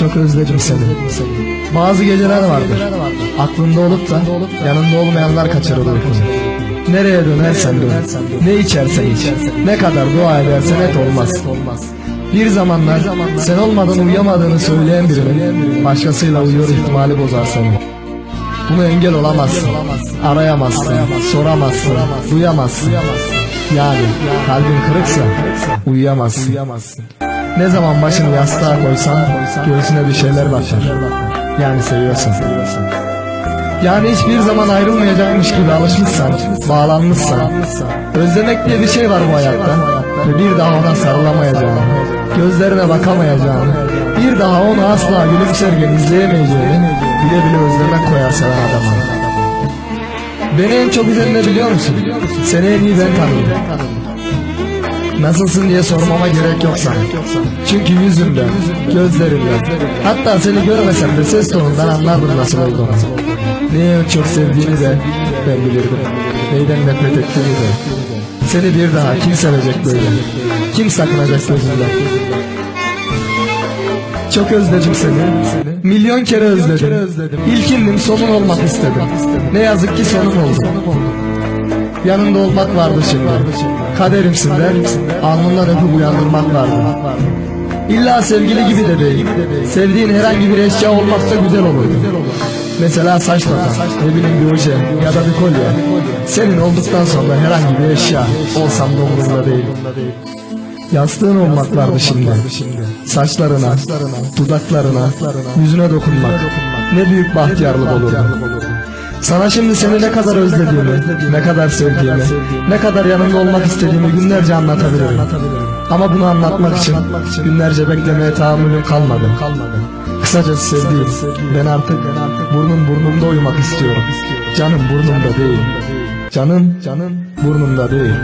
Çok özledim seni. Bazı geceler vardır. Aklında olup da yanında olmayanlar kaçırır uykunu. Nereye dönersen dön. Ne içersen iç. Ne kadar dua edersen et olmaz. Bir zamanlar sen olmadan uyuyamadığını söyleyen birinin başkasıyla uyuyor ihtimali bozar seni. Buna engel olamazsın. Arayamazsın. Soramazsın. Duyamazsın. Yani kalbin kırıksa uyuyamazsın. Ne zaman başını yastığa koysan göğsüne bir şeyler batar. Yani seviyorsun. Yani hiçbir zaman ayrılmayacakmış gibi alışmışsan, bağlanmışsan. Özlemek diye bir şey var bu hayatta. Ve bir daha ona sarılamayacağını, gözlerine bakamayacağını, bir daha onu asla gülümserken izleyemeyeceğini bile bile özlemek koyar sana adama. Beni en çok üzen biliyor musun? Seni en iyi ben tanıyorum. Nasılsın diye sormama gerek yok sana. Çünkü yüzümden, gözlerimden, hatta seni görmesem de ses tonundan anlardım nasıl olduğunu. Neyi en çok sevdiğini de ben bilirdim. Neyden nefret ettiğini de. Seni bir daha kim sevecek böyle? Kim sakınacak gözünden? Çok özledim seni. Milyon kere özledim. İlkindim sonun olmak istedim. Ne yazık ki sonum oldu. Yanında olmak vardı şimdi. Kaderimsin der, alnından öpüp uyandırmak vardı. İlla sevgili gibi de değil. Sevdiğin herhangi bir eşya olmak da güzel olurdu. Mesela saç takan, ne bileyim bir oje ya da bir kolye. Senin olduktan sonra herhangi bir eşya olsam da umurumda değil. Yastığın olmak vardı şimdi. Saçlarına, dudaklarına, yüzüne dokunmak. Ne büyük bahtiyarlık olurdu. Sana şimdi seni ne kadar özlediğimi, ne kadar sevdiğimi, ne kadar yanında olmak istediğimi günlerce anlatabilirim. Ama bunu anlatmak için günlerce beklemeye tahammülüm kalmadı. Kısacası sevdiğim, ben artık burnum burnumda uyumak istiyorum. Canım burnumda değil. Canım, canım burnumda değil.